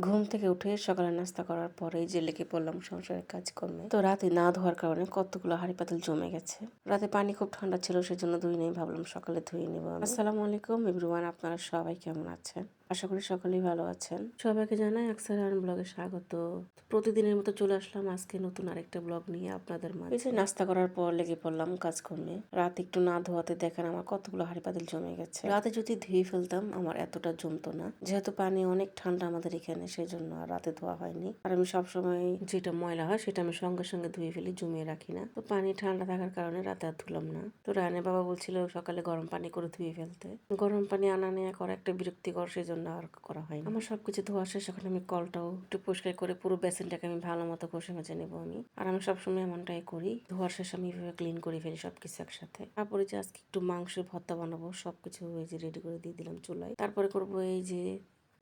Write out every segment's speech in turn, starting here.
ঘুম থেকে উঠে সকালে নাস্তা করার পরেই যে লেগে পড়লাম সংসারের কাজকর্মে, তো রাতে না ধোয়ার কারণে কতগুলো হাড়ি পাতাল জমে গেছে। রাতে পানি খুব ঠান্ডা ছিল, সেজন্য ধুই নেই, ভাবলাম সকালে ধুয়ে নেব। আসসালামু আলাইকুম এভরিওয়ান আপনারা সবাই কেমন আছেন? আশা করি সকলেই ভালো আছেন। সবাইকে জানাই আকসার আন ব্লগে স্বাগত। প্রতিদিনের মতো চলে আসলাম আজকে নতুন আরেকটা ব্লগ নিয়ে আপনাদের মাঝে। নাস্তা করার পর লেগে পড়লাম কাজ কাজকর্মে। রাত একটু না ধোয়াতে দেখেন আমার কতগুলো হাড়ি পাতিল জমে গেছে। রাতে যদি ধুয়ে ফেলতাম আমার এতটা জমতো না। যেহেতু পানি অনেক ঠান্ডা আমাদের এখানে সেই জন্য আর রাতে ধোয়া হয়নি। আর আমি সবসময় যেটা ময়লা হয় সেটা আমি সঙ্গে সঙ্গে ধুয়ে ফেলি, জমিয়ে রাখি না। তো পানি ঠান্ডা থাকার কারণে রাতে আর ধুলাম না। তো রানে বাবা বলছিল সকালে গরম পানি করে ধুয়ে ফেলতে। গরম পানি আনা নেয়া করা একটা বিরক্তিকর সেই জন্য আর করা হয় আমার সবকিছু ধোয়া শেষ, এখন আমি কলটাও একটু পরিষ্কার করে, পুরো বেসিনটাকে আমি ভালো মতো ঘষে মেজে নেব আমি। আর আমি সবসময় এমনটাই করি, ধোয়ার শেষ আমি এভাবে ক্লিন করে ফেলি সবকিছু একসাথে। তারপরে যে আজকে একটু মাংস ভর্তা বানাবো, সবকিছু এই যে রেডি করে দিয়ে দিলাম চুলায়। তারপরে করব এই যে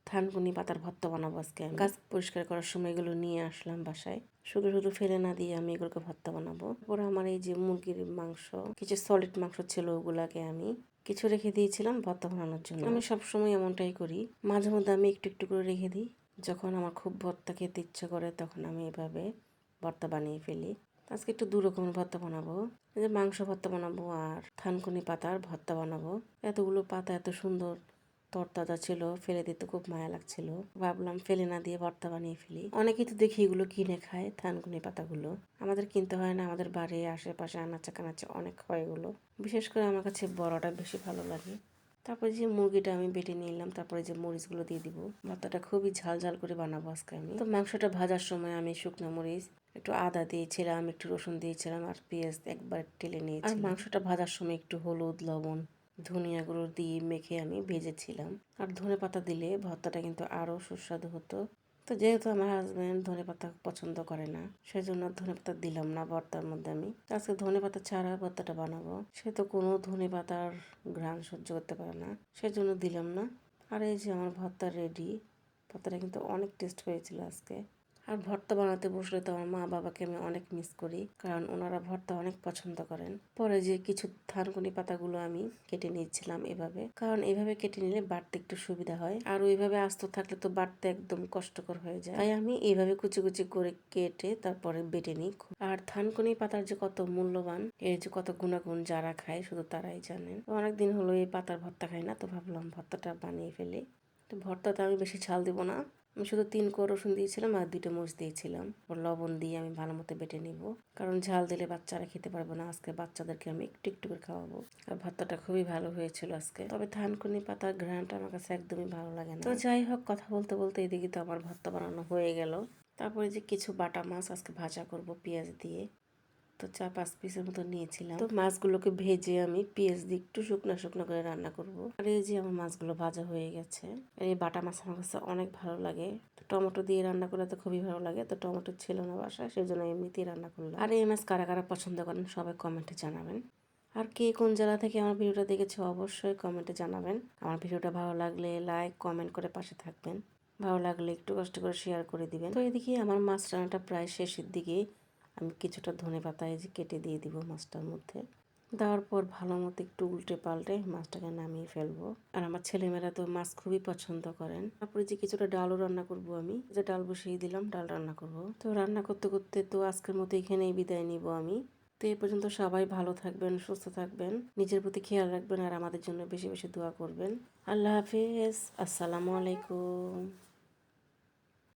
থানকুনি পাতার ভর্তা বানাবো আজকে আমি। গাছ পরিষ্কার করার সময় এগুলো নিয়ে আসলাম বাসায়। শুধু শুধু ফেলে না দিয়ে আমি এগুলোকে ভর্তা বানাবো। তারপরে আমার এই যে মুরগির মাংস, কিছু সলিড মাংস ছিল ওগুলাকে আমি কিছু রেখে দিয়েছিলাম ভর্তা বানানোর জন্য। আমি সবসময় এমনটাই করি। মাঝে মধ্যে আমি একটু একটু করে রেখে দিই। যখন আমার খুব ভর্তা খেতে ইচ্ছা করে তখন আমি এভাবে ভর্তা বানিয়ে ফেলি। আজকে একটু দু রকমের ভর্তা বানাবো। যে মাংস ভর্তা বানাবো আর থানকুনি পাতার ভর্তা বানাবো। এতগুলো পাতা এত সুন্দর। তরতাজা ছিল, ফেলে দিতে খুব মায়া লাগছিল। ভাবলাম ফেলে না দিয়ে ভর্তা বানিয়ে ফেলি। অনেকেই তো দেখি এগুলো কিনে খায়, থানকুনি পাতাগুলো। আমাদের কিনতে হয় না, আমাদের বাড়ি, আশেপাশে আনাচে কানাচে অনেক হয় এগুলো। বিশেষ করে আমার কাছে বড়টা বেশি ভালো লাগে। তারপরে যে মুরগিটা আমি বেটে নিলাম তারপরে যে মরিচগুলো দিয়ে দিব, ভর্তাটা খুবই ঝাল ঝাল করে বানাবো আজকে আমি। তো মাংসটা ভাজার সময় আমি শুকনো মরিচ, একটু আদা দিয়েছিলাম, একটু রসুন দিয়েছিলাম আর পেঁয়াজ একবার টেলে নিয়েছি। আর মাংসটা ভাজার সময় একটু হলুদ, লবণ ধনিয়া গুঁড়ো দিয়ে মেখে আমি ভেজেছিলাম। আর ধনে পাতা দিলে ভর্তাটা কিন্তু আরও সুস্বাদু হতো। তো যেহেতু আমার হাজব্যান্ড ধনে পাতা পছন্দ করে না, সেজন্য ধনে পাতা দিলাম না ভর্তার মধ্যে আমি। আজকে ধনে পাতা ছাড়া ভর্তাটা বানাবো। সে তো কোনো ধনে পাতার ঘ্রাণ সহ্য করতে পারে না সেই জন্য দিলাম না। আর এই যে আমার ভর্তা রেডি ভর্তাটা কিন্তু অনেক টেস্ট হয়েছিল আজকে। আর ভর্তা বানাতে বসলে তো আমার মা বাবাকে আমি অনেক মিস করি, কারণ ওনারা ভর্তা অনেক পছন্দ করেন। পরে যে কিছু থানকুনি পাতাগুলো আমি কেটে নিয়েছিলাম এভাবে, কারণ এভাবে কেটে নিলে বাড়তে একটু সুবিধা হয়, আর ওইভাবে আস্ত থাকলে তো বাড়তে একদম কষ্টকর হয়ে যায়। তাই আমি এইভাবে কুচি কুচি করে কেটে তারপরে বেটে নিই আর থানকুনি পাতার যে কত মূল্যবান, এর যে কত গুণাগুণ যারা খায় শুধু তারাই জানেন। অনেকদিন হলো এই পাতার ভর্তা খাই না, তো ভাবলাম ভর্তাটা বানিয়ে ফেলি। ভর্তাতে আমি বেশি ঝাল দিব না আমি শুধু তিন কোয়া রসুন দিয়েছিলাম আর দুটো মরিচ দিয়েছিলাম। ওর লবণ দিয়ে আমি ভালো মতো বেটে নিব। কারণ ঝাল দিলে বাচ্চারা খেতে পারবে না। আজকে বাচ্চাদেরকে আমি একটু একটু করে খাওয়াবো। আর ভর্তাটা খুবই ভালো হয়েছিল আজকে। তবে থানকুনি পাতার ঘ্রাণটা আমার কাছে একদমই ভালো লাগে না। তো যাই হোক, কথা বলতে বলতে এদিকে তো আমার ভর্তা বানানো হয়ে গেল। তারপরে যে কিছু বাটা মাছ আজকে ভাজা করব পেঁয়াজ দিয়ে। তো চার পাঁচ পিসের মতো নিয়েছিলাম। তো মাছগুলোকে ভেজে আমি পেঁয়াজ দিয়ে একটু শুকনো শুকনো করে রান্না করব। আর এই যে আমার মাছগুলো ভাজা হয়ে গেছে আর এই বাটা মাছ আমার কাছে অনেক ভালো লাগে। তো টমেটো দিয়ে রান্না করলে তো খুবই ভালো লাগে তো টমেটো ছিল না বাসায় সেই জন্য এমনিতেই রান্না করলাম। আর এই মাছ কারা কারা পছন্দ করেন সবাই কমেন্টে জানাবেন। আর কে কোন জেলা থেকে আমার ভিডিওটা দেখেছে অবশ্যই কমেন্টে জানাবেন। আমার ভিডিওটা ভালো লাগলে লাইক কমেন্ট করে পাশে থাকবেন। ভালো লাগলে একটু কষ্ট করে শেয়ার করে দিবেন। তো এদিকে আমার মাছ রান্নাটা প্রায় শেষের দিকে। আমি কিছুটা ধনে পাতা এই যে কেটে দিয়ে দিব মাছটার মধ্যে। দেওয়ার পর ভালো মতো একটু উল্টে পাল্টে মাছটাকে নামিয়ে ফেলব। আর আমার ছেলেমেয়েরা তো মাছ খুবই পছন্দ করেন। তারপরে যে কিছুটা ডালও রান্না করব আমি যে ডাল বসিয়ে দিলাম, ডাল রান্না করব। তো রান্না করতে করতে তো আজকের মতো এখানেই বিদায় নিব আমি। তো এই পর্যন্ত সবাই ভালো থাকবেন, সুস্থ থাকবেন, নিজের প্রতি খেয়াল রাখবেন আর আমাদের জন্য বেশি বেশি দোয়া করবেন। আল্লাহ হাফিজ, আসসালামু আলাইকুম।